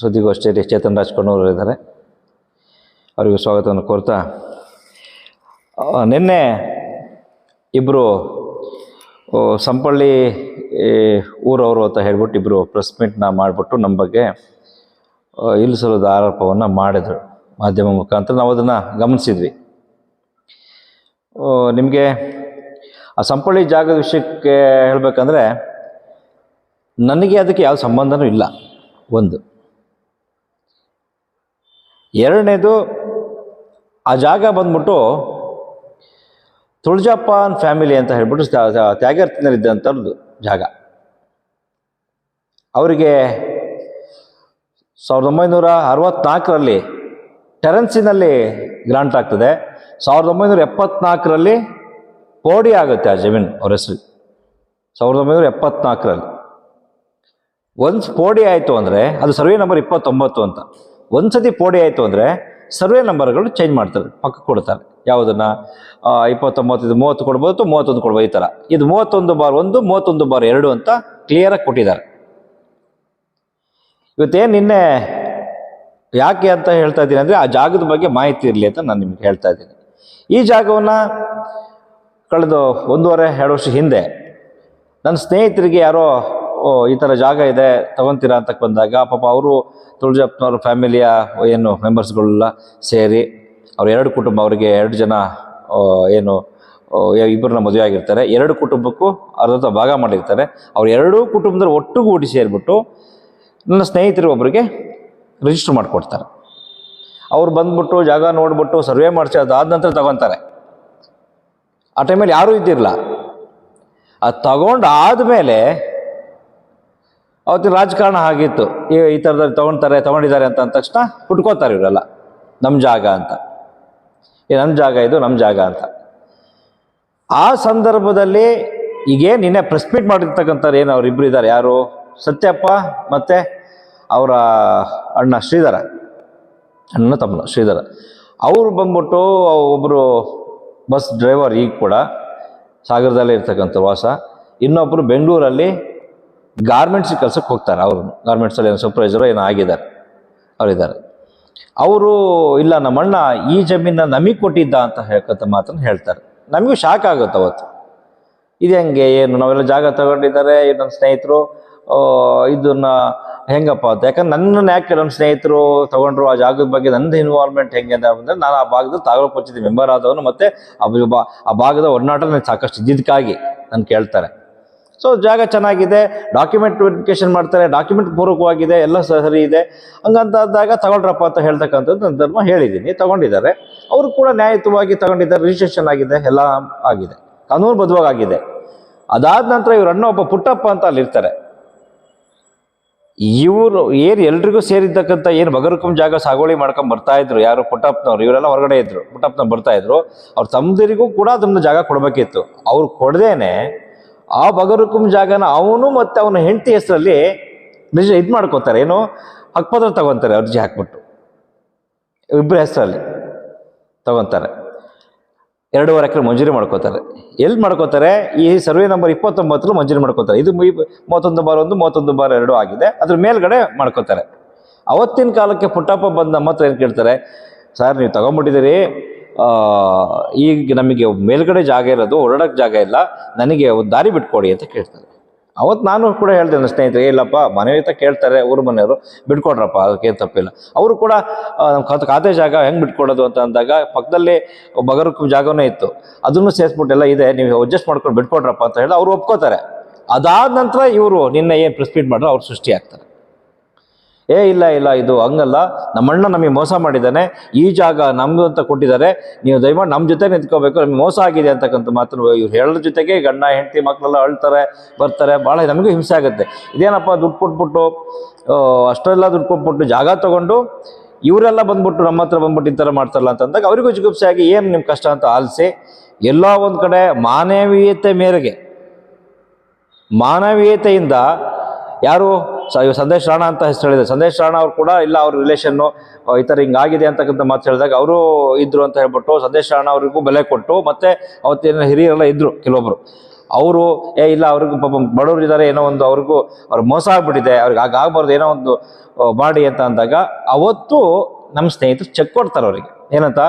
ಸುದ್ದಿಗೋಷ್ಠಿಯಲ್ಲಿ ಚೇತನ್ ರಾಜ್ಕೊಂಡವರು ಇದ್ದಾರೆ. ಅವರಿಗೂ ಸ್ವಾಗತವನ್ನು ಕೋರ್ತಾ ನಿನ್ನೆ ಇಬ್ಬರು ಸಂಪಳ್ಳಿ ಊರವರು ಅಂತ ಹೇಳ್ಬಿಟ್ಟು ಇಬ್ಬರು ಪ್ರೆಸ್ ಮೀಟ್ನ ಮಾಡಿಬಿಟ್ಟು ನಮ್ಮ ಬಗ್ಗೆ ಇಲ್ಲಿಸಲದ ಆರೋಪವನ್ನು ಮಾಡಿದರು. ಮಾಧ್ಯಮ ಮುಖಾಂತರ ನಾವು ಅದನ್ನು ಗಮನಿಸಿದ್ವಿ. ನಿಮಗೆ ಆ ಸಂಪಳ್ಳಿ ಜಾಗದ ವಿಷಯಕ್ಕೆ ಹೇಳಬೇಕಂದ್ರೆ, ನನಗೆ ಅದಕ್ಕೆ ಯಾವ ಸಂಬಂಧನೂ ಇಲ್ಲ. ಒಂದು. ಎರಡನೇದು, ಆ ಜಾಗ ಬಂದ್ಬಿಟ್ಟು ತುಳಜಪ್ಪನ್ ಫ್ಯಾಮಿಲಿ ಅಂತ ಹೇಳ್ಬಿಟ್ಟು ತ್ಯಾಗರ್ತಿನಲ್ಲಿದ್ದಂಥದ್ದು ಜಾಗ. ಅವರಿಗೆ ಸಾವಿರದ ಒಂಬೈನೂರ ಅರವತ್ತ್ನಾಲ್ಕರಲ್ಲಿ ಟೆರೆನ್ಸಿನಲ್ಲಿ ಗ್ರಾಂಟ್ ಆಗ್ತದೆ. ಸಾವಿರದ ಒಂಬೈನೂರ ಎಪ್ಪತ್ನಾಲ್ಕರಲ್ಲಿ ಪೋಡಿ ಆಗುತ್ತೆ ಆ ಜಮೀನು ಅವ್ರ ಹೆಸರು. ಸಾವಿರದ ಒಂಬೈನೂರ ಎಪ್ಪತ್ನಾಲ್ಕರಲ್ಲಿ. ಒಂದು ಪೋಡಿ ಆಯಿತು ಅಂದರೆ, ಅದು ಸರ್ವೆ ನಂಬರ್ ಇಪ್ಪತ್ತೊಂಬತ್ತು ಅಂತ. ಒಂದು ಸತಿ ಪೋಡಿ ಆಯಿತು ಅಂದರೆ ಸರ್ವೆ ನಂಬರ್ಗಳು ಚೇಂಜ್ ಮಾಡ್ತಾರೆ, ಪಕ್ಕ ಕೊಡ್ತಾರೆ. ಯಾವುದನ್ನು? ಇಪ್ಪತ್ತೊಂಬತ್ತು ಮೂವತ್ತು ಕೊಡ್ಬೋದು, ಮೂವತ್ತೊಂದು ಕೊಡ್ಬೋದು, ಈ ಥರ ಇದು ಮೂವತ್ತೊಂದು ಬಾರ್ ಒಂದು, ಮೂವತ್ತೊಂದು ಬಾರ್ ಎರಡು ಅಂತ ಕ್ಲಿಯರಾಗಿ ಕೊಟ್ಟಿದ್ದಾರೆ. ಇವತ್ತೇನು ನಿನ್ನೆ ಯಾಕೆ ಅಂತ ಹೇಳ್ತಾ ಇದ್ದೀನಿ ಅಂದರೆ ಆ ಜಾಗದ ಬಗ್ಗೆ ಮಾಹಿತಿ ಇರಲಿ ಅಂತ ನಾನು ನಿಮ್ಗೆ ಹೇಳ್ತಾ ಇದ್ದೀನಿ. ಈ ಜಾಗವನ್ನು ಕಳೆದು ಒಂದೂವರೆ, ಎರಡು ವರ್ಷ ಹಿಂದೆ ನನ್ನ ಸ್ನೇಹಿತರಿಗೆ ಯಾರೋ ಈ ಥರ ಜಾಗ ಇದೆ, ತಗೊಂತೀರಾ ಅಂತ ಬಂದಾಗ ಪಾಪ ಅವರು ತುಳಜಪ್ಪನವ್ರ ಫ್ಯಾಮಿಲಿಯ ಏನು ಮೆಂಬರ್ಸ್ಗಳೆಲ್ಲ ಸೇರಿ ಅವ್ರ ಎರಡು ಕುಟುಂಬ ಅವರಿಗೆ ಎರಡು ಜನ ಏನು ಇಬ್ಬರನ್ನ ಮದುವೆ ಆಗಿರ್ತಾರೆ. ಎರಡು ಕುಟುಂಬಕ್ಕೂ ಅರ್ಧ ಭಾಗ ಮಾಡಿರ್ತಾರೆ. ಅವ್ರ ಎರಡೂ ಕುಟುಂಬದವ್ರು ಒಟ್ಟುಗೂಡಿ ಸೇರಿಬಿಟ್ಟು ನನ್ನ ಸ್ನೇಹಿತರು ಒಬ್ಬರಿಗೆ ರಿಜಿಸ್ಟರ್ ಮಾಡಿಕೊಡ್ತಾರೆ. ಅವ್ರು ಬಂದ್ಬಿಟ್ಟು ಜಾಗ ನೋಡ್ಬಿಟ್ಟು ಸರ್ವೆ ಮಾಡಿಸಿ ಅದಾದ ನಂತರ ತಗೊತಾರೆ. ಆ ಟೈಮಲ್ಲಿ ಯಾರೂ ಇದ್ದಿರಲ್ಲ ಅದು ತಗೊಂಡು ಆದಮೇಲೆ ಅವತ್ತಿನ ರಾಜಕಾರಣ ಆಗಿತ್ತು ಈ ಥರದಲ್ಲಿ ತೊಗೊಳ್ತಾರೆ ತೊಗೊಂಡಿದ್ದಾರೆ ಅಂತ ಅಂದ ತಕ್ಷಣ ಹುಟ್ಕೋತಾರೆ ಇವರೆಲ್ಲ. ನಮ್ಮ ಜಾಗ ಅಂತ. ಈ ನಮ್ಮ ಜಾಗ ಇದು ನಮ್ಮ ಜಾಗ ಅಂತ. ಆ ಸಂದರ್ಭದಲ್ಲಿ ಈಗೇನು ನಿನ್ನೆ ಪ್ರೆಸ್ ಮೀಟ್ ಮಾಡಿರ್ತಕ್ಕಂಥವ್ರು ಏನು ಅವರಿಬ್ಬರು ಇದ್ದಾರೆ. ಯಾರು? ಸತ್ಯಪ್ಪ ಮತ್ತು ಅವರ ಅಣ್ಣ ಶ್ರೀಧರ. ಅಣ್ಣ ತಮ್ಮ ಶ್ರೀಧರ. ಅವರು ಬಂದ್ಬಿಟ್ಟು ಒಬ್ಬರು ಬಸ್ ಡ್ರೈವರ್ ಈಗ ಕೂಡ ಸಾಗರದಲ್ಲೇ ಇರ್ತಕ್ಕಂಥ ವಾಸ. ಇನ್ನೊಬ್ಬರು ಬೆಂಗಳೂರಲ್ಲಿ ಗಾರ್ಮೆಂಟ್ಸ್ ಕೆಲಸಕ್ಕೆ ಹೋಗ್ತಾರೆ ಅವರು. ಗಾರ್ಮೆಂಟ್ಸಲ್ಲಿ ಏನು ಸೂಪರ್ವೈಸರು ಏನೋ ಆಗಿದ್ದಾರೆ. ಅವರಿದ್ದಾರೆ. ಅವರು, ಇಲ್ಲ ನಮ್ಮಣ್ಣ ಈ ಜಮೀನ ನಮಗೆ ಕೊಟ್ಟಿದ್ದ ಅಂತ ಹೇಳ್ಕೊತ ಮಾತನ್ನು ಹೇಳ್ತಾರೆ. ನಮಗೂ ಶಾಕ್ ಆಗುತ್ತೆ ಅವತ್ತು. ಇದು ಹೆಂಗೆ, ಏನು, ನಾವೆಲ್ಲ ಜಾಗ ತಗೊಂಡಿದ್ದಾರೆ ನನ್ನ ಸ್ನೇಹಿತರು? ಇದನ್ನ ಹೆಂಗಪ್ಪ ಅಂತ. ಯಾಕಂದ್ರೆ ನನ್ನ ಯಾಕೆ ನಮ್ಮ ಸ್ನೇಹಿತರು ತಗೊಂಡ್ರು? ಆ ಜಾಗದ ಬಗ್ಗೆ ನಂದು ಇನ್ವಾಲ್ವ್ಮೆಂಟ್ ಹೆಂಗೆ ಅಂದ್ರೆ ನಾನು ಆ ಭಾಗದ ತಾಲೂಕು ಪಂಚಾಯತಿ ಮೆಂಬರ್ ಆದವನು ಮತ್ತೆ ಆ ಭಾಗದ ಒಡನಾಟ ನನಗೆ ಸಾಕಷ್ಟು ಇದ್ದಿದ್ದಕ್ಕಾಗಿ ನಾನು ಕೇಳ್ತಾರೆ. ಸೊ ಜಾಗ ಚೆನ್ನಾಗಿದೆ ಡಾಕ್ಯುಮೆಂಟ್ ವೆರಿಫಿಕೇಶನ್ ಮಾಡ್ತಾರೆ ಡಾಕ್ಯುಮೆಂಟ್ ಪೂರ್ವಕವಾಗಿದೆ ಎಲ್ಲ ಸರಿ ಇದೆ. ಹಂಗಂತಾದಾಗ ತಗೊಳ್ರಪ್ಪ ಅಂತ ಹೇಳ್ತಕ್ಕಂಥದ್ದು ನನ್ನ ಧರ್ಮ ಹೇಳಿದ್ದೀನಿ, ತಗೊಂಡಿದ್ದಾರೆ. ಅವರು ಕೂಡ ನ್ಯಾಯಯುತವಾಗಿ ತಗೊಂಡಿದ್ದಾರೆ ರಿಜಿಸ್ಟ್ರೇಷನ್ ಆಗಿದೆ, ಎಲ್ಲ ಆಗಿದೆ. ಕಾನೂನುಬದ್ಧವಾಗಿ ಆಗಿದೆ ಅದಾದ ನಂತರ ಇವರು ಅಣ್ಣ ಒಬ್ಬ ಪುಟ್ಟಪ್ಪ ಅಂತ ಅಲ್ಲಿರ್ತಾರೆ ಇವರು ಏನು ಎಲ್ರಿಗೂ ಸೇರಿದ್ದಕ್ಕಂಥ ಏನು ಬಗರುಕಂ ಜಾಗ ಸಾಗುವಳಿ ಮಾಡ್ಕೊಂಡು ಬರ್ತಾ ಇದ್ರು, ಯಾರು ಪುಟ್ಟಪ್ಪನವ್ರು, ಇವರೆಲ್ಲ ಹೊರಗಡೆ ಇದ್ರು ಪುಟ್ಟಪ್ಪನ ಬರ್ತಾ ಇದ್ರು. ಅವ್ರ ತಮ್ಮದಿರಿಗೂ ಕೂಡ ಅದನ್ನ ಜಾಗ ಕೊಡಬೇಕಿತ್ತು. ಅವ್ರು ಕೊಡದೇನೆ ಆ ಬಗರುಕುಂ ಜಾಗನ ಅವನು ಮತ್ತು ಅವನ ಹೆಂಡತಿ ಹೆಸರಲ್ಲಿ ನಿಜ ಇದು ಮಾಡ್ಕೋತಾರೆ. ಏನು? ಹಕ್ಪತ್ರ ತಗೊತಾರೆ ಅರ್ಜಿ ಹಾಕ್ಬಿಟ್ಟು ಇಬ್ಬರ ಹೆಸರಲ್ಲಿ ತಗೊತಾರೆ. ಎರಡೂವರೆ ಎಕರೆ ಮಂಜೂರಿ ಮಾಡ್ಕೋತಾರೆ. ಎಲ್ಲಿ ಮಾಡ್ಕೋತಾರೆ? ಈ ಸರ್ವೆ ನಂಬರ್ ಇಪ್ಪತ್ತೊಂಬತ್ತರಲ್ಲಿ ಮಂಜೂರಿ ಮಾಡ್ಕೋತಾರೆ. ಇದು ಮೂವತ್ತೊಂದು ಬಾರ್ ಒಂದು, ಮೂವತ್ತೊಂದು ಬಾರ್ ಎರಡು ಆಗಿದೆ. ಅದ್ರ ಮೇಲ್ಗಡೆ ಮಾಡ್ಕೋತಾರೆ. ಅವತ್ತಿನ ಕಾಲಕ್ಕೆ ಪುಟ್ಟಪ್ಪ ಬಂದು ನಮ್ಮ ಹತ್ರ ಏನು ಕೇಳ್ತಾರೆ? ಸರ್, ನೀವು ತಗೊಂಬಿಟ್ಟಿದ್ದೀರಿ. ಈಗ ನಮಗೆ ಮೇಲ್ಗಡೆ ಜಾಗ ಇರೋದು ಓಡಾಡೋಕ್ಕೆ ಜಾಗ ಇಲ್ಲ, ನನಗೆ ಒಂದು ದಾರಿ ಬಿಟ್ಕೊಡಿ ಅಂತ ಕೇಳ್ತಾರೆ. ಅವತ್ತು ನಾನು ಕೂಡ ಹೇಳ್ತೇನೆ ನನ್ನ ಸ್ನೇಹಿತರೆ, ಇಲ್ಲಪ್ಪ ಮನೆ ಕೇಳ್ತಾರೆ, ಊರ ಮನೆಯವರು, ಬಿಟ್ಕೊಡ್ರಪ್ಪ ಅದಕ್ಕೇನು ತಪ್ಪಿಲ್ಲ. ಅವರು ಕೂಡ ನಮ್ಮ ಖಾತೆ ಜಾಗ ಹೆಂಗೆ ಬಿಟ್ಕೊಡೋದು ಅಂತ ಅಂದಾಗ, ಪಕ್ಕದಲ್ಲಿ ಬಗರಕ್ಕೆ ಜಾಗವೇ ಇತ್ತು. ಅದನ್ನು ಸೇರಿಸ್ಬಿಟ್ಟೆಲ್ಲ ಇದೆ, ನೀವು ಅಡ್ಜಸ್ಟ್ ಮಾಡ್ಕೊಂಡು ಬಿಟ್ಕೊಡ್ರಪ್ಪ ಅಂತ ಹೇಳಿ ಅವ್ರು ಒಪ್ಕೋತಾರೆ. ಅದಾದ ನಂತರ ಇವರು ನಿನ್ನೆ ಏನು ಪ್ರೆಸ್ ಮೀಟ್ ಮಾಡಿದ್ರು ಅವ್ರು ಸೃಷ್ಟಿ ಆಗ್ತಾರೆ. ಏ, ಇಲ್ಲ ಇಲ್ಲ, ಇದು ಹಂಗಲ್ಲ. ನಮ್ಮಣ್ಣ ನಮಗೆ ಮೋಸ ಮಾಡಿದ್ದಾನೆ. ಈ ಜಾಗ ನಮ್ದು ಅಂತ ಕೊಟ್ಟಿದ್ದಾರೆ. ನೀವು ದಯಮಾಡಿ ನಮ್ಮ ಜೊತೆ ನಿಂತ್ಕೋಬೇಕು. ನಮಗೆ ಮೋಸ ಆಗಿದೆ ಅಂತಕ್ಕಂಥ ಮಾತು ಇವ್ರು ಹೇಳೋದ್ರ ಜೊತೆಗೆ ಗಂಡ, ಹೆಂಡತಿ ಮಕ್ಕಳೆಲ್ಲ ಅಳ್ತಾರೆ, ಬರ್ತಾರೆ. ಭಾಳ ನಮಗೂ ಹಿಂಸೆ ಆಗುತ್ತೆ. ಇದೇನಪ್ಪ, ದುಡ್ಡು ಕೊಟ್ಬಿಟ್ಟು ಅಷ್ಟೆಲ್ಲ ದುಡ್ಡು ಕೊಟ್ಬಿಟ್ಟು ಜಾಗ ತೊಗೊಂಡು ಇವರೆಲ್ಲ ಬಂದ್ಬಿಟ್ಟು ನಮ್ಮ ಹತ್ರ ಬಂದ್ಬಿಟ್ಟು ಈ ಥರ ಮಾಡ್ತಾರಲ್ಲ ಅಂತಂದಾಗ ಅವರಿಗೂ ಜಿಗುಪ್ಸೆ ಆಗಿ ಏನು ನಿಮ್ಮ ಕಷ್ಟ ಅಂತ ಆಲಿಸಿ ಎಲ್ಲ ಒಂದು ಕಡೆ ಮಾನವೀಯತೆ ಮೇರೆಗೆ ಮಾನವೀಯತೆಯಿಂದ ಯಾರು ಸಂದೇಶ್ ರಾಣ ಅಂತ ಹೆಸರು ಹೇಳಿದ್ರು. ಸಂದೇಶ್ ರಾಣ ಅವ್ರು ಕೂಡ ಇಲ್ಲ, ಅವ್ರ ರಿಲೇಷನ್ನು ಈ ಥರ ಹಿಂಗಾಗಿದೆ ಅಂತಕ್ಕಂಥ ಮಾತು ಹೇಳಿದಾಗ ಅವರು ಇದ್ರು ಅಂತ ಹೇಳ್ಬಿಟ್ಟು ಸಂದೇಶ್ ರಾಣ ಅವ್ರಿಗೂ ಬೆಲೆ ಕೊಟ್ಟು ಮತ್ತೆ ಅವತ್ತೇನ ಹಿರಿಯರೆಲ್ಲ ಇದ್ರು ಕೆಲವೊಬ್ರು. ಅವರು, ಏ, ಇಲ್ಲ, ಅವ್ರಿಗೂ ಪಾಪ ಬಡವರು ಇದ್ದಾರೆ ಏನೋ ಒಂದು ಅವ್ರಿಗೂ ಅವ್ರಿಗೆ ಮೋಸ ಆಗ್ಬಿಟ್ಟಿದೆ, ಅವ್ರಿಗೆ ಆಗಬಾರ್ದು, ಏನೋ ಒಂದು ಮಾಡಿ ಅಂತ ಅಂದಾಗ ಅವತ್ತು ನಮ್ಮ ಸ್ನೇಹಿತರು ಚೆಕ್ ಕೊಡ್ತಾರೆ ಅವರಿಗೆ. ಏನಂತ?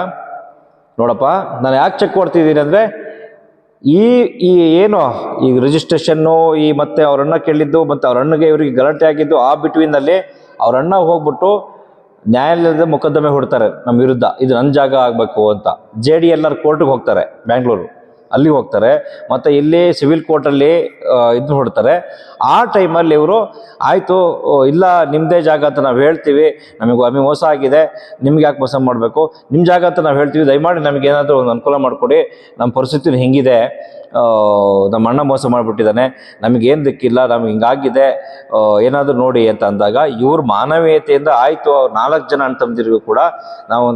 ನೋಡಪ್ಪ, ನಾನು ಯಾಕೆ ಚೆಕ್ ಕೊಡ್ತಿದ್ದೀನಿ ಅಂದರೆ ಈ ಈ ಏನು, ಈ ರಿಜಿಸ್ಟ್ರೇಷನ್ನು ಈ ಮತ್ತೆ ಅವ್ರ ಅಣ್ಣ ಕೇಳಿದ್ದು, ಮತ್ತು ಅವ್ರ ಅಣ್ಣಗೆ ಇವರಿಗೆ ಗಲಾಟೆ ಆಗಿದ್ದು, ಆ ಬಿಟ್ವೀನಲ್ಲಿ ಅವ್ರ ಅಣ್ಣ ಹೋಗ್ಬಿಟ್ಟು ನ್ಯಾಯಾಲಯದ ಮೊಕದ್ದಮೆ ಹೊಡ್ತಾರೆ ನಮ್ಮ ವಿರುದ್ಧ. ಇದು ನನ್ನ ಜಾಗ ಆಗಬೇಕು ಅಂತ. ಜೆ ಡಿ ಎಲ್ ಆರ್ ಕೋರ್ಟ್ಗೆ ಹೋಗ್ತಾರೆ ಬ್ಯಾಂಗ್ಳೂರು ಅಲ್ಲಿ ಹೋಗ್ತಾರೆ. ಮತ್ತು ಇಲ್ಲಿ ಸಿವಿಲ್ ಕೋರ್ಟಲ್ಲಿ ಇದು ಹೊಡ್ತಾರೆ. ಆ ಟೈಮಲ್ಲಿ ಇವರು, ಆಯಿತು ಇಲ್ಲ ನಿಮ್ಮದೇ ಜಾಗ ಅಂತ ನಾವು ಹೇಳ್ತೀವಿ. ನಮಗೆ ನಮಗೆ ಮೋಸ ಆಗಿದೆ. ನಿಮ್ಗೆ ಯಾಕೆ ಮೋಸ ಮಾಡಬೇಕು? ನಿಮ್ಮ ಜಾಗ ಅಂತ ನಾವು ಹೇಳ್ತೀವಿ. ದಯಮಾಡಿ ನಮಗೆ ಏನಾದರೂ ಒಂದು ಅನುಕೂಲ ಮಾಡಿಕೊಡಿ. ನಮ್ಮ ಪರಿಸ್ಥಿತಿ ಹಿಂಗಿದೆ. ನಮ್ಮ ಅಣ್ಣ ಮೋಸ ಮಾಡಿಬಿಟ್ಟಿದ್ದಾನೆ ನಮಗೇನು ದಿಕ್ಕಿಲ್ಲ. ನಮ್ಗೆ ಹಿಂಗಾಗಿದೆ. ಏನಾದರೂ ನೋಡಿ ಅಂತ ಅಂದಾಗ, ಇವ್ರ ಮಾನವೀಯತೆಯಿಂದ ಆಯಿತು. ಅವ್ರು ನಾಲ್ಕು ಜನ ಅಣ್ಣ ತಮ್ಮದಿರಿಗೂ ಕೂಡ ನಾವು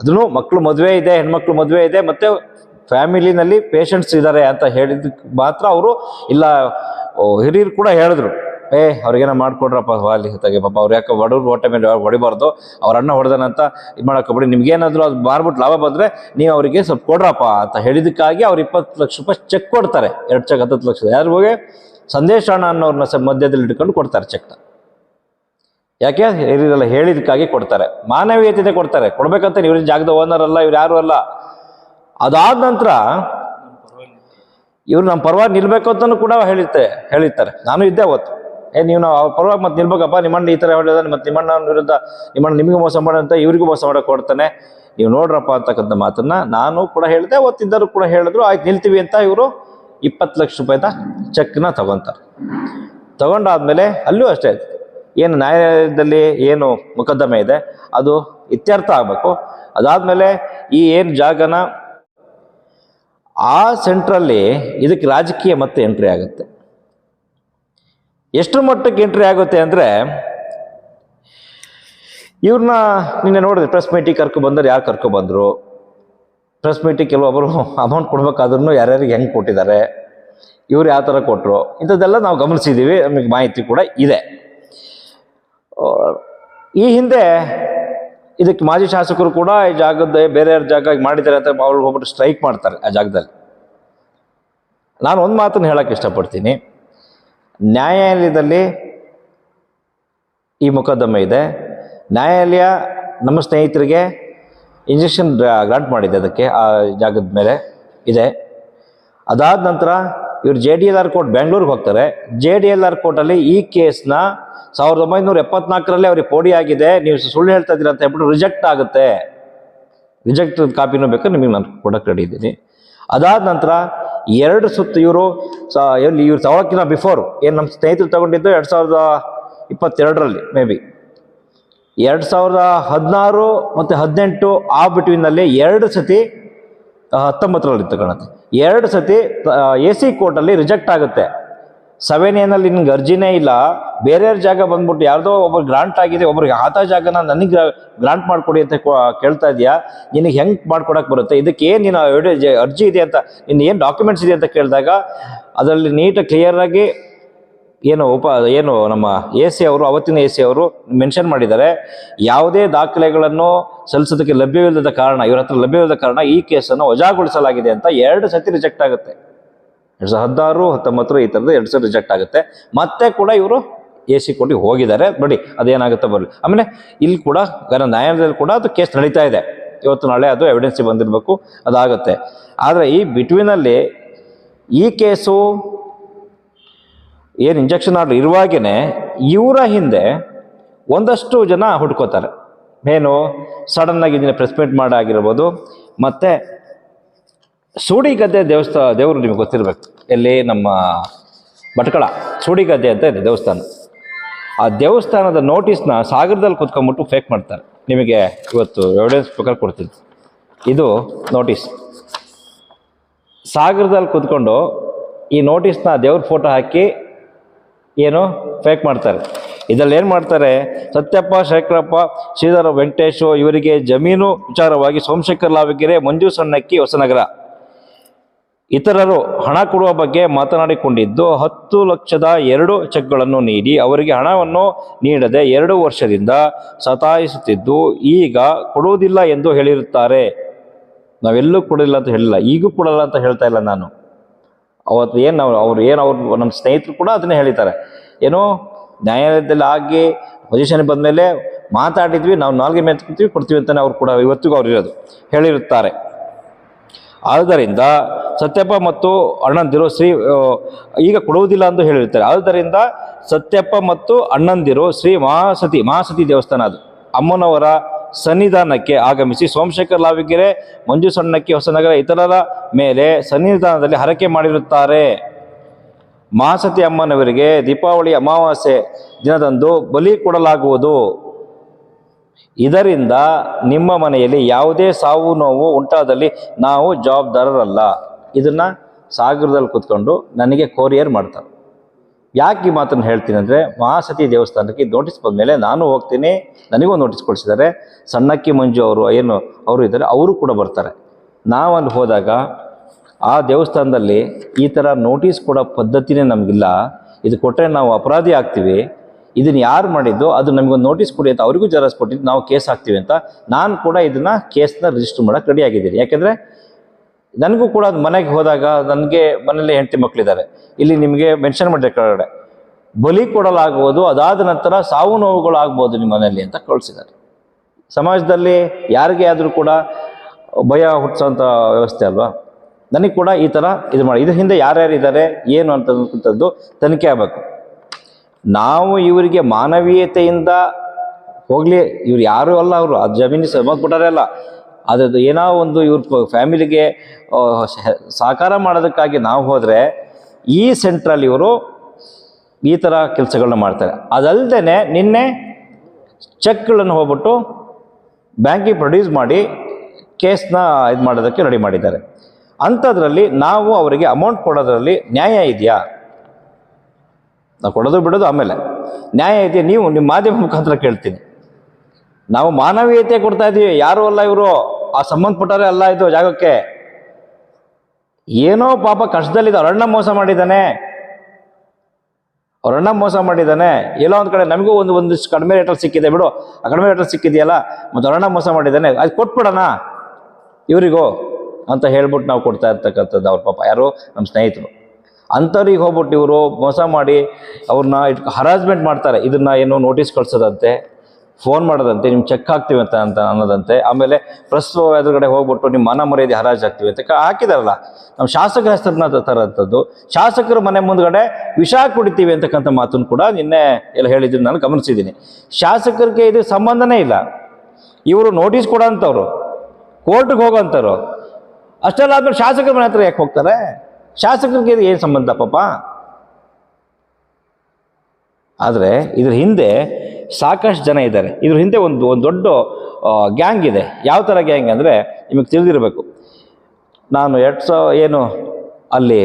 ಅದನ್ನು ಮಕ್ಕಳು ಮದುವೆ ಇದೆ, ಹೆಣ್ಮಕ್ಳು ಮದುವೆ ಇದೆ, ಮತ್ತು ಫ್ಯಾಮಿಲಿನಲ್ಲಿ ಪೇಷಂಟ್ಸ್ ಇದ್ದಾರೆ ಅಂತ ಹೇಳಿದ ಮಾತ್ರ ಅವರು ಇಲ್ಲ ಹಿರಿಯರು ಕೂಡ ಹೇಳಿದ್ರು. ಏ, ಅವ್ರಿಗೇನೋ ಮಾಡ್ಕೊಡ್ರಪ್ಪ ಅಲ್ಲಿ ಹೊತ್ತಾಗೆ ಪಾಪ ಅವ್ರು ಯಾಕೆ ಬಡವ್ರು ಹೊಟ್ಟೆ ಮೇಲೆ ಹೊಡಿಬಾರ್ದು, ಅವ್ರ ಅಣ್ಣ ಹೊಡೆದನಂತ ಇದು ಮಾಡೋಕ್ಕೋಗ್ಬಿಡಿ ನಿಮ್ಗೇನಾದರೂ ಅದು ಮಾರ್ಬಿಟ್ಟು ಲಾಭ ಬಂದರೆ ನೀವು ಅವರಿಗೆ ಸ್ವಲ್ಪ ಕೊಡ್ರಪ್ಪ ಅಂತ ಹೇಳಿದಕ್ಕಾಗಿ ಅವ್ರು ಇಪ್ಪತ್ತು ಲಕ್ಷ ರೂಪಾಯಿ ಚೆಕ್ ಕೊಡ್ತಾರೆ. ಎರಡು ಚೆಕ್ ಹತ್ತತ್ತು ಲಕ್ಷ ಯಾರಿಗೋಗೆ ಸಂದೇಶ ಅಣ್ಣ ಅನ್ನೋರನ್ನ ಸ ಮಧ್ಯದಲ್ಲಿ ಇಟ್ಕೊಂಡು ಕೊಡ್ತಾರೆ ಚೆಕ್ನ ಯಾಕೆ? ಹಿರಿಯರೆಲ್ಲ ಹೇಳಿದಕ್ಕಾಗಿ ಕೊಡ್ತಾರೆ. ಮಾನವೀಯತೆ ಕೊಡ್ತಾರೆ. ಕೊಡ್ಬೇಕಂತ ಇವ್ರ ಜಾಗದ ಓನರ್ ಅಲ್ಲ, ಇವ್ರು ಯಾರು ಅಲ್ಲ. ಅದಾದ ನಂತರ ಇವ್ರು ನಮ್ಮ ಪರವಾಗಿ ನಿಲ್ಬೇಕು ಅಂತಲೂ ಕೂಡ ಹೇಳಿರ್ತಾರೆ ಹೇಳಿರ್ತಾರೆ. ನಾನು ಇದ್ದೆ ಅವತ್ತು. ಏ, ನೀವು ನಾವು ಅವ್ರ ಪರವಾಗಿ ಮತ್ತೆ ನಿಲ್ಬೇಕಪ್ಪ ನಿಮ್ಮಣ್ಣ ಈ ಥರ ಹೇಳಿದ ಮತ್ತೆ ನಿಮ್ಮಣ್ಣ ವಿರುದ್ಧ ನಿಮ್ಮಣ್ಣ ನಿಮಗೆ ಮೋಸ ಮಾಡೋಂತ ಇವರಿಗೂ ಮೋಸ ಮಾಡೋ ಕೊಡ್ತಾನೆ ನೀವು ನೋಡ್ರಪ್ಪ ಅಂತಕ್ಕಂಥ ಮಾತನ್ನ ನಾನು ಕೂಡ ಹೇಳಿದೆ ಅವತ್ತಿದ್ದರು ಕೂಡ ಹೇಳಿದ್ರು, ಆಯ್ತು ನಿಲ್ತೀವಿ ಅಂತ ಇವರು ಇಪ್ಪತ್ತು ಲಕ್ಷ ರೂಪಾಯಿದ ಚೆಕ್ನ ತಗೊಂತಾರೆ. ತಗೊಂಡಾದ್ಮೇಲೆ ಅಲ್ಲೂ ಅಷ್ಟೇ ಏನು ನ್ಯಾಯಾಲಯದಲ್ಲಿ ಏನು ಮೊಕದ್ದಮೆ ಇದೆ, ಅದು ಇತ್ಯರ್ಥ ಆಗಬೇಕು. ಅದಾದಮೇಲೆ ಈ ಏನು ಜಾಗನ ಆ ಸೆಂಟ್ರಲ್ಲಿ ಇದಕ್ಕೆ ರಾಜಕೀಯ ಮತ್ತೆ ಎಂಟ್ರಿ ಆಗುತ್ತೆ. ಎಷ್ಟು ಮಟ್ಟಕ್ಕೆ ಎಂಟ್ರಿ ಆಗುತ್ತೆ ಅಂದರೆ ಇವ್ರನ್ನ ನಿನ್ನೆ ನೋಡಿದ್ರೆ ಪ್ರೆಸ್ ಮೀಟಿಗೆ ಕರ್ಕೊ ಬಂದ್ರೆ ಯಾರು ಕರ್ಕೊ ಬಂದರು? ಪ್ರೆಸ್ ಮೀಟಿಗೆ ಕೆಲವೊಬ್ಬರು ಅಮೌಂಟ್ ಕೊಡ್ಬೇಕಾದ್ರೂ ಯಾರ್ಯಾರಿಗೆ ಹೆಂಗೆ ಕೊಟ್ಟಿದ್ದಾರೆ? ಇವ್ರು ಯಾವ ಥರ ಕೊಟ್ಟರು ಇಂಥದ್ದೆಲ್ಲ ನಾವು ಗಮನಿಸಿದ್ದೀವಿ ನಮಗೆ ಮಾಹಿತಿ ಕೂಡ ಇದೆ. ಈ ಹಿಂದೆ ಇದಕ್ಕೆ ಮಾಜಿ ಶಾಸಕರು ಕೂಡ ಈ ಜಾಗದ ಬೇರೆಯವ್ರ ಜಾಗ ಮಾಡಿದ್ದಾರೆ ಅಂತ ಅವ್ರು ಹೋಗ್ಬಿಟ್ಟು ಸ್ಟ್ರೈಕ್ ಮಾಡ್ತಾರೆ ಆ ಜಾಗದಲ್ಲಿ. ನಾನು ಒಂದು ಮಾತನ್ನು ಹೇಳಕ್ಕೆ ಇಷ್ಟಪಡ್ತೀನಿ. ನ್ಯಾಯಾಲಯದಲ್ಲಿ ಈ ಮೊಕದ್ದಮೆ ಇದೆ. ನ್ಯಾಯಾಲಯ ನಮ್ಮ ಸ್ನೇಹಿತರಿಗೆ ಇಂಜೆಕ್ಷನ್ ಗ್ರಾಂಟ್ ಮಾಡಿದೆ ಅದಕ್ಕೆ, ಆ ಜಾಗದ ಮೇಲೆ ಇದೆ. ಅದಾದ ನಂತರ ಇವರು J D L R court ಬೆಂಗಳೂರಿಗೆ ಹೋಗ್ತಾರೆ. ಜೆ ಡಿ ಎಲ್ ಆರ್ ಕೋರ್ಟಲ್ಲಿ ಈ ಕೇಸ್ನ ಸಾವಿರದ ಒಂಬೈನೂರ ಎಪ್ಪತ್ನಾಲ್ಕರಲ್ಲಿ ಅವ್ರಿಗೆ ಪೋಡಿ ಆಗಿದೆ. ನೀವು ಸುಳ್ಳು ಹೇಳ್ತಾ ಇದ್ದೀರಾ ಅಂತ ಹೇಳ್ಬಿಟ್ಟು ರಿಜೆಕ್ಟ್ ಆಗುತ್ತೆ. ರಿಜೆಕ್ಟ್ ಕಾಪಿನೂ ಬೇಕು? ನಿಮಗೆ ನಾನು ಕೊಡಕ್ಕೆ ರೆಡಿ ಇದ್ದೀನಿ. ಅದಾದ ನಂತರ ಎರಡು ಸುತ್ತು ಇವರು ಎಲ್ಲಿ ಇವ್ರು ತಗೊಳಕ್ಕಿಂತ ಬಿಫೋರ್ ಏನು ನಮ್ಮ ಸ್ನೇಹಿತರು ತಗೊಂಡಿದ್ದು ಎರಡು ಸಾವಿರದ ಇಪ್ಪತ್ತೆರಡರಲ್ಲಿ ಮೇ ಬಿ ಎರಡು ಸಾವಿರದ ಹದಿನಾರು ಮತ್ತು ಹದಿನೆಂಟು ಆ ಬಿಟ್ವಿನಲ್ಲಿ ಎರಡು ಸತಿ ಹತ್ತೊಂಬತ್ತರಲ್ಲಿ ತಗೊಳತ್ತೆ ಎರಡು ಸತಿ ಎ ಸಿ ಕೋರ್ಟಲ್ಲಿ ರಿಜೆಕ್ಟ್ ಆಗುತ್ತೆ. ಸೆವೆನ್ ಏನಲ್ಲಿ ನಿನ್ಗೆ ಅರ್ಜಿನೇ ಇಲ್ಲ. ಬೇರೆಯವ್ರ ಜಾಗ ಬಂದ್ಬಿಟ್ಟು ಯಾರ್ದೋ ಒಬ್ರು ಗ್ರಾಂಟ್ ಆಗಿದೆ, ಒಬ್ರಿಗೆ ಆತ ಜಾಗನ ನನಗೆ ಗ್ರಾಂಟ್ ಮಾಡಿಕೊಡಿ ಅಂತ ಕೇಳ್ತಾ ಇದೆಯಾ? ನಿನಗೆ ಹೆಂಗೆ ಮಾಡ್ಕೊಡಕ್ಕೆ ಬರುತ್ತೆ? ಇದಕ್ಕೆ ಏನು ನೀನು ಅರ್ಜಿ ಇದೆ ಅಂತ ನಿನ್ನ ಏನು ಡಾಕ್ಯುಮೆಂಟ್ಸ್ ಇದೆ ಅಂತ ಕೇಳಿದಾಗ, ಅದರಲ್ಲಿ ನೀಟಾಗಿ ಕ್ಲಿಯರಾಗಿ ಏನು ಉಪ, ಏನು ನಮ್ಮ ಎ ಸಿ ಅವರು, ಅವತ್ತಿನ ಎ ಸಿ ಅವರು ಮೆನ್ಷನ್ ಮಾಡಿದ್ದಾರೆ, ಯಾವುದೇ ದಾಖಲೆಗಳನ್ನು ಸಲ್ಲಿಸೋದಕ್ಕೆ ಲಭ್ಯವಿಲ್ಲದ ಕಾರಣ, ಇವರ ಹತ್ರ ಲಭ್ಯವಿಲ್ಲದ ಕಾರಣ ಈ ಕೇಸನ್ನು ವಜಾಗೊಳಿಸಲಾಗಿದೆ ಅಂತ ಎರಡು ಸತಿ ರಿಜೆಕ್ಟ್ ಆಗುತ್ತೆ. ಎರಡು ಸಾವಿರದ ಹದಿನಾರು ಹತ್ತೊಂಬತ್ತರ ಈ ಥರದ ಎರಡು ಸಾವಿರ ರಿಜೆಕ್ಟ್ ಆಗುತ್ತೆ. ಮತ್ತೆ ಕೂಡ ಇವರು ಎ ಸಿ ಕೊಟ್ಟು ಹೋಗಿದ್ದಾರೆ. ಬಡಿ ಅದೇನಾಗುತ್ತೆ ಬರಲಿ. ಆಮೇಲೆ ಇಲ್ಲಿ ಕೂಡ ನ್ಯಾಯಾಲಯದಲ್ಲಿ ಕೂಡ ಅದು ಕೇಸ್ ನಡೀತಾ ಇದೆ. ಇವತ್ತು ನಾಳೆ ಅದು ಎವಿಡೆನ್ಸ್ ಬಂದಿರಬೇಕು, ಅದಾಗುತ್ತೆ. ಆದರೆ ಈ ಬಿಟ್ವಿನಲ್ಲಿ ಈ ಕೇಸು ಏನು ಇಂಜೆಕ್ಷನ್ ಆರ್ಡರ್ ಇರುವಾಗೇ ಇವರ ಹಿಂದೆ ಒಂದಷ್ಟು ಜನ ಹುಡ್ಕೋತಾರೆ. ಏನು? ಸಡನ್ನಾಗಿ ಇದನ್ನ ಪ್ರೆಸ್ ಮೀಟ್ ಮಾಡಾಗಿರ್ಬೋದು. ಮತ್ತು ಸೂಡಿಗದ್ದೆ ದೇವಸ್ಥಾನ, ದೇವರು ನಿಮಗೆ ಗೊತ್ತಿರಬೇಕು. ಎಲ್ಲಿ? ನಮ್ಮ ಭಟ್ಕಳ. ಸೂಡಿಗದ್ದೆ ಅಂತ ಇದೆ ದೇವಸ್ಥಾನ. ಆ ದೇವಸ್ಥಾನದ ನೋಟಿಸ್ನ ಸಾಗರದಲ್ಲಿ ಕುತ್ಕೊಂಡ್ಬಿಟ್ಟು ಫೇಕ್ ಮಾಡ್ತಾರೆ. ನಿಮಗೆ ಇವತ್ತು ಎವಿಡೆನ್ಸ್ ಪ್ರಕಾರ ಕೊಡ್ತೀನಿ. ಇದು ನೋಟಿಸ್ ಸಾಗರದಲ್ಲಿ ಕುತ್ಕೊಂಡು ಈ ನೋಟಿಸ್ನ ದೇವ್ರ ಫೋಟೋ ಹಾಕಿ ಏನು ಫೇಕ್ ಮಾಡ್ತಾರೆ. ಇದರಲ್ಲಿ ಏನು ಮಾಡ್ತಾರೆ? ಸತ್ಯಪ್ಪ, ಶೇಖರಪ್ಪ, ಶ್ರೀಧರ ವೆಂಕಟೇಶು ಇವರಿಗೆ ಜಮೀನು ವಿಚಾರವಾಗಿ ಸೋಮಶೇಖರ್ ಲಾವಿಗೆರೆ, ಮಂಜು ಸಣ್ಣಕ್ಕಿ, ಹೊಸನಗರ. ಇತರರು ಹಣ ಕೊಡುವ ಬಗ್ಗೆ ಮಾತನಾಡಿಕೊಂಡಿದ್ದು, ಹತ್ತು ಲಕ್ಷದ ಎರಡು ಚೆಕ್ಗಳನ್ನು ನೀಡಿ ಅವರಿಗೆ ಹಣವನ್ನು ನೀಡದೆ ಎರಡು ವರ್ಷದಿಂದ ಸತಾಯಿಸುತ್ತಿದ್ದು, ಈಗ ಕೊಡುವುದಿಲ್ಲ ಎಂದು ಹೇಳಿರುತ್ತಾರೆ. ನಾವೆಲ್ಲೂ ಕೊಡಲಿಲ್ಲ ಅಂತ ಹೇಳಿಲ್ಲ, ಈಗೂ ಕೊಡಲ್ಲ ಅಂತ ಹೇಳ್ತಾ ಇಲ್ಲ ನಾನು. ಅವತ್ತು ಏನು ನಾವು ಅವ್ರು ಏನು ಅವ್ರು ನಮ್ಮ ಸ್ನೇಹಿತರು ಕೂಡ ಅದನ್ನೇ ಹೇಳಿದ್ದಾರೆ. ಏನೋ ನ್ಯಾಯಾಲಯದಲ್ಲಿ ಆಗಿ ಪೊಸಿಷನ್ ಬಂದಮೇಲೆ ಮಾತಾಡಿದ್ವಿ, ನಾವು ನಾಲ್ಗೆ ಮೆತ್ಕೊತೀವಿ ಕೊಡ್ತೀವಿ ಅಂತಲೇ ಅವ್ರು ಕೂಡ ಇವತ್ತಿಗೂ ಅವ್ರು ಇರೋದು. ಹೇಳಿರುತ್ತಾರೆ. ಆದ್ದರಿಂದ ಸತ್ಯಪ್ಪ ಮತ್ತು ಅಣ್ಣಂದಿರು ಶ್ರೀ ಈಗ ಕೊಡುವುದಿಲ್ಲ ಎಂದು ಹೇಳಿರ್ತಾರೆ ಆದ್ದರಿಂದ ಸತ್ಯಪ್ಪ ಮತ್ತು ಅಣ್ಣಂದಿರು ಶ್ರೀ ಮಹಾಸತಿ ಮಹಾಸತಿ ದೇವಸ್ಥಾನ ಅದು. ಅಮ್ಮನವರ ಸನ್ನಿಧಾನಕ್ಕೆ ಆಗಮಿಸಿ ಸೋಮಶೇಖರ್ ಲಾವಿಗೆರೆ, ಮಂಜು ಸಣ್ಣಕ್ಕಿ, ಹೊಸನಗರ ಇತರರ ಮೇಲೆ ಸನ್ನಿಧಾನದಲ್ಲಿ ಹರಕೆ ಮಾಡಿರುತ್ತಾರೆ. ಮಹಾಸತಿ ಅಮ್ಮನವರಿಗೆ ದೀಪಾವಳಿ ಅಮಾವಾಸ್ಯೆ ದಿನದಂದು ಬಲಿ ಕೊಡಲಾಗುವುದು. ಇದರಿಂದ ನಿಮ್ಮ ಮನೆಯಲ್ಲಿ ಯಾವುದೇ ಸಾವು ನೋವು ಉಂಟಾದಲ್ಲಿ ನಾವು ಜವಾಬ್ದಾರರಲ್ಲ. ಇದನ್ನು ಸಾಗರದಲ್ಲಿ ಕೂತ್ಕೊಂಡು ನನಗೆ ಕೊರಿಯರ್ ಮಾಡ್ತಾರೆ. ಯಾಕೆ ಈ ಮಾತನ್ನು ಹೇಳ್ತೀನಿ ಅಂದರೆ ಮಹಾಸತಿ ದೇವಸ್ಥಾನಕ್ಕೆ ನೋಟಿಸ್ ಬಂದ ಮೇಲೆ ನಾನು ಹೋಗ್ತೀನಿ, ನನಗೂ ನೋಟಿಸ್ ಕೊಡಿಸಿದ್ದಾರೆ. ಸಣ್ಣಕ್ಕಿ ಮಂಜು ಅವರು, ಏನು, ಅವರು ಇದ್ದಾರೆ, ಅವರು ಕೂಡ ಬರ್ತಾರೆ. ನಾವು ಅಲ್ಲಿ ಹೋದಾಗ ಆ ದೇವಸ್ಥಾನದಲ್ಲಿ ಈ ಥರ ನೋಟಿಸ್ ಕೊಡೋ ಪದ್ಧತಿನೇ ನಮಗಿಲ್ಲ. ಇದು ಕೊಟ್ಟರೆ ನಾವು ಅಪರಾಧಿ ಆಗ್ತೀವಿ. ಇದನ್ನು ಯಾರು ಮಾಡಿದ್ದು, ಅದು ನಮಗೊಂದು ನೋಟಿಸ್ ಕೊಡಿ ಅಂತ ಅವರಿಗೂ ಜರಸ್ ಕೊಟ್ಟಿದ್ದು ನಾವು ಕೇಸ್ ಹಾಕ್ತೀವಿ ಅಂತ ನಾನು ಕೂಡ ಇದನ್ನು ಕೇಸ್ನ ರಿಜಿಸ್ಟರ್ ಮಾಡೋಕ್ಕೆ ರೆಡಿ ಆಗಿದ್ದೀನಿ. ಯಾಕೆಂದರೆ ನನಗೂ ಕೂಡ ಮನೆಗೆ ಹೋದಾಗ ನನಗೆ ಮನೇಲಿ ಹೆಂಡತಿ ಮಕ್ಕಳಿದ್ದಾರೆ ಇಲ್ಲಿ ನಿಮಗೆ ಮೆನ್ಷನ್ ಮಾಡಿದೆ ಕೆಳಗಡೆ. ಬಲಿ ಕೊಡಲಾಗುವುದು, ಅದಾದ ನಂತರ ಸಾವು ನೋವುಗಳು ಆಗ್ಬೋದು ನಿಮ್ಮ ಮನೆಯಲ್ಲಿ ಅಂತ ಕಳಿಸಿದ್ದಾರೆ. ಸಮಾಜದಲ್ಲಿ ಯಾರಿಗೆ ಆದರೂ ಕೂಡ ಭಯ ಹುಟ್ಟಿಸೋಂಥ ವ್ಯವಸ್ಥೆ ಅಲ್ವಾ? ನನಗೆ ಕೂಡ ಈ ಥರ ಇದು ಮಾಡಿ. ಇದ್ರ ಹಿಂದೆ ಯಾರ್ಯಾರು ಇದ್ದಾರೆ, ಏನು ಅಂತಕ್ಕಂಥದ್ದು ತನಿಖೆ ಆಗಬೇಕು. ನಾವು ಇವರಿಗೆ ಮಾನವೀಯತೆಯಿಂದ ಹೋಗಲಿ. ಇವ್ರು ಯಾರೂ ಅಲ್ಲ ಅವರು. ಆ ಜಮೀನು ಸಂಬಂಧಪಟ್ಟರೆ ಅಲ್ಲ. ಅದ್ರದ್ದು ಏನೋ ಒಂದು ಇವ್ರ ಫ್ಯಾಮಿಲಿಗೆ ಸಹಕಾರ ಮಾಡೋದಕ್ಕಾಗಿ ನಾವು ಹೋದರೆ ಈ ಸೆಂಟ್ರಲ್ಲಿ ಇವರು ಈ ಥರ ಕೆಲಸಗಳನ್ನ ಮಾಡ್ತಾರೆ. ಅದಲ್ಲದೆ ನಿನ್ನೆ ಚೆಕ್ಗಳನ್ನು ಹೋಗ್ಬಿಟ್ಟು ಬ್ಯಾಂಕಿಗೆ ಪ್ರೊಡ್ಯೂಸ್ ಮಾಡಿ ಕೇಸ್ನ ಇದು ಮಾಡೋದಕ್ಕೆ ರೆಡಿ ಮಾಡಿದ್ದಾರೆ. ಅಂಥದ್ರಲ್ಲಿ ನಾವು ಅವರಿಗೆ ಅಮೌಂಟ್ ಕೊಡೋದ್ರಲ್ಲಿ ನ್ಯಾಯ ಇದೆಯಾ? ನಾವು ಕೊಡೋದು ಬಿಡೋದು ಆಮೇಲೆ. ನ್ಯಾಯ ಇದೆಯಾ? ನೀವು ನಿಮ್ಮ ಮಾಧ್ಯಮ ಮುಖಾಂತರ ಕೇಳ್ತೀನಿ. ನಾವು ಮಾನವೀಯತೆ ಕೊಡ್ತಾ ಇದ್ದೀವಿ ಯಾರು ಅಲ್ಲ ಇವರು? ಆ ಸಂಬಂಧಪಟ್ಟರೆ ಅಲ್ಲ ಇದು ಜಾಗಕ್ಕೆ. ಏನೋ ಪಾಪ ಕಷ್ಟದಲ್ಲಿದ್ದ ಅವರಣ್ಣ ಮೋಸ ಮಾಡಿದ್ದಾನೆ. ಅವರಣ್ಣ ಮೋಸ ಮಾಡಿದ್ದಾನೆ. ಎಲ್ಲೋ ಒಂದು ಕಡೆ ನಮಗೂ ಒಂದು ಒಂದಿಷ್ಟು ಕಡಿಮೆ ರೇಟಲ್ಲಿ ಸಿಕ್ಕಿದೆ ಬಿಡು. ಆ ಕಡಿಮೆ ರೇಟಲ್ಲಿ ಸಿಕ್ಕಿದೆಯಲ್ಲ, ಮತ್ತು ಅವರಣ್ಣ ಮೋಸ ಮಾಡಿದ್ದಾನೆ. ಅದು ಕೊಟ್ಬಿಡೋಣ. ಇವರಿಗೋ ಅಂತ ಹೇಳ್ಬಿಟ್ಟು ನಾವು ಕೊಡ್ತಾ ಇರ್ತಕ್ಕಂಥದ್ದು ಅವ್ರ ಪಾಪ. ಯಾರು ನಮ್ಮ ಸ್ನೇಹಿತರು. ಅಂಥವ್ರಿಗೆ ಹೋಗ್ಬಿಟ್ಟು ಇವರು ಮೋಸ ಮಾಡಿ ಅವ್ರನ್ನ ಹರಾಸ್ಮೆಂಟ್ ಮಾಡ್ತಾರೆ. ಇದನ್ನು ಏನು ನೋಟಿಸ್ ಕಳ್ಸೋದಂತೆ. ಫೋನ್ ಮಾಡೋದಂತೆ ನಿಮ್ಗೆ ಚೆಕ್ ಹಾಕ್ತೀವಿ ಅಂತ ಅಂತ ಅನ್ನೋದಂತೆ. ಆಮೇಲೆ ಪ್ರಸ್ತುತ ಎದುರುಗಡೆ ಹೋಗ್ಬಿಟ್ಟು ನಿಮ್ಮ ಮನ ಮರ್ಯಾದೆ ಹರಾಜು ಹಾಕ್ತೀವಿ ಅಂತ ಹಾಕಿದಾರಲ್ಲ. ನಮ್ಮ ಶಾಸಕರ ಹೆಸರನ್ನ ತರೋಂಥದ್ದು ಶಾಸಕರ ಮನೆ ಮುಂದ್ಗಡೆ ವಿಷ ಕುಡಿತೀವಿ ಅಂತಕ್ಕಂಥ ಮಾತನ್ನು ಕೂಡ ನಿನ್ನೆ ಎಲ್ಲ ಹೇಳಿದ್ರು ನಾನು ಗಮನಿಸಿದ್ದೀನಿ. ಶಾಸಕರಿಗೆ ಇದು ಸಂಬಂಧನೇ ಇಲ್ಲ. ಇವರು ನೋಟಿಸ್ ಕೊಡೋಂಥವ್ರು ಕೋರ್ಟ್ಗೆ ಹೋಗೋಂಥವ್ರು. ಅಷ್ಟೆಲ್ಲ ಆದ್ಮೇಲೆ ಶಾಸಕರ ಮನೆ ಹತ್ರ ಯಾಕೆ ಹೋಗ್ತಾರೆ? ಶಾಸಕರಿಗೆ ಇದು ಏನು ಸಂಬಂಧ ಪಾಪ? ಆದರೆ ಇದ್ರ ಹಿಂದೆ ಸಾಕಷ್ಟು ಜನ ಇದ್ದಾರೆ. ಇದ್ರ ಹಿಂದೆ ಒಂದು ಒಂದು ದೊಡ್ಡ ಗ್ಯಾಂಗ್ ಇದೆ. ಯಾವ ಥರ ಗ್ಯಾಂಗ್ ಅಂದರೆ ನಿಮಗೆ ತಿಳಿದಿರಬೇಕು. ನಾನು ಎರಡು ಸಾವಿರ ಏನು, ಅಲ್ಲಿ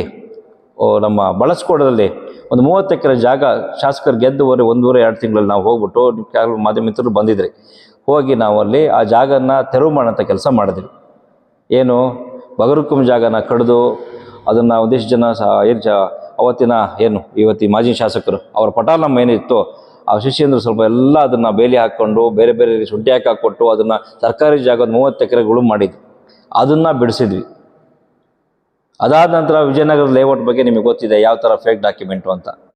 ನಮ್ಮ ಬಳಸ್ಕೋಡದಲ್ಲಿ ಒಂದು ಮೂವತ್ತು ಎಕರೆ ಜಾಗ ಶಾಸಕರು ಗೆದ್ದುವರೆ ಒಂದೂವರೆ, ಎರಡು ತಿಂಗಳಲ್ಲಿ ನಾವು ಹೋಗ್ಬಿಟ್ಟು ನಿಮ್ಮ ಮಾಧ್ಯಮ ಮಿತ್ರರು ಬಂದಿದ್ರಿ. ಹೋಗಿ ನಾವು ಅಲ್ಲಿ ಆ ಜಾಗನ ತೆರವು ಮಾಡೋಂಥ ಕೆಲಸ ಮಾಡಿದ್ವಿ. ಏನು, ಬಗರುಕುಂ ಜಾಗನ ಕಡಿದು ಅದನ್ನು ಒಂದಿಷ್ಟು ಜನ ಸಹ, ಏನು ಅವತ್ತಿನ, ಏನು, ಇವತ್ತಿ ಮಾಜಿ ಶಾಸಕರು, ಅವರ ಪಟಾಲಮ್ಮ ಏನಿತ್ತು ಆ ಶಿಷ್ಯಂದ್ರು ಸ್ವಲ್ಪ ಎಲ್ಲ ಅದನ್ನು ಬೇಲಿ ಹಾಕ್ಕೊಂಡು ಬೇರೆ ಬೇರೆ ಶುಂಠಿ ಹಾಕಿ ಹಾಕ್ಕೊಟ್ಟು ಅದನ್ನು ಸರ್ಕಾರಿ ಜಾಗದ ಮೂವತ್ತು ಎಕರೆಗಳು ಮಾಡಿದ್ವಿ. ಅದನ್ನು ಬಿಡಿಸಿದ್ವಿ. ಅದಾದ ನಂತರ ವಿಜಯನಗರ ಲೇಔಟ್ ಬಗ್ಗೆ ನಿಮಗೆ ಗೊತ್ತಿದೆ ಯಾವ ಥರ ಫೇಕ್ ಡಾಕ್ಯುಮೆಂಟು ಅಂತ.